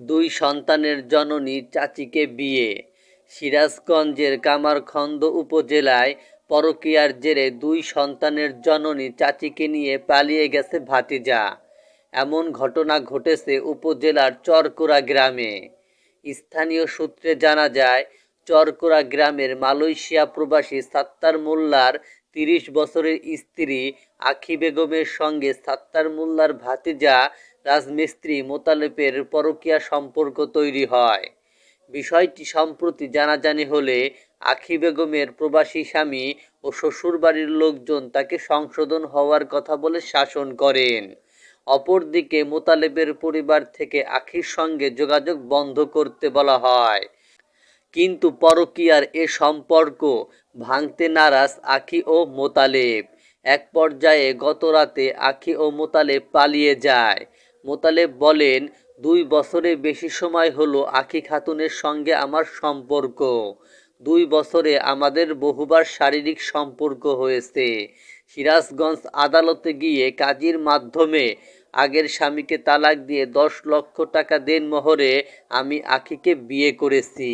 দুই সন্তানের জননী চাচিকে বিয়ে। সিরাজগঞ্জের কামারখন্দ উপজেলায় পরকীয়ার জেরে দুই সন্তানের জননী চাচিকে নিয়ে পালিয়ে গেছে ভাতিজা এমন ঘটনা ঘটেছে উপজেলার চরকুড়া গ্রামে। স্থানীয় সূত্রে জানা যায়, চরকুড়া গ্রামের মালয়েশিয়া প্রবাসী সাত্তার মোল্লার তিরিশ বছরের স্ত্রী আখি বেগমের সঙ্গে সাত্তার মোল্লার ভাতিজা রাজমিস্ত্রি মোতালেবের পরকীয়া সম্পর্ক তৈরি হয়। বিষয়টি সম্প্রতি জানাজানি হলে আখি বেগমের প্রবাসী স্বামী ও শ্বশুরবাড়ির লোকজন তাকে সংশোধন হওয়ার কথা বলে শাসন করেন। অপরদিকে মোতালেবের পরিবার থেকে আখির সঙ্গে যোগাযোগ বন্ধ করতে বলা হয়। কিন্তু পরকীয়ার এ সম্পর্ক ভাঙতে নারাজ আখি ও মোতালেব। এক পর্যায়ে গত রাতে আখি ও মোতালেব পালিয়ে যায়। মোতালেব বলেন, দুই বছরে বেশি সময় হলো আখি খাতুনের সঙ্গে আমার সম্পর্ক। দুই বছরে আমাদের বহুবার শারীরিক সম্পর্ক হয়েছে। সিরাজগঞ্জ আদালতে গিয়ে কাজীর মাধ্যমে আগের স্বামীকে তালাক দিয়ে দশ লক্ষ টাকা দেন মোহরে আমি আখিকে বিয়ে করেছি।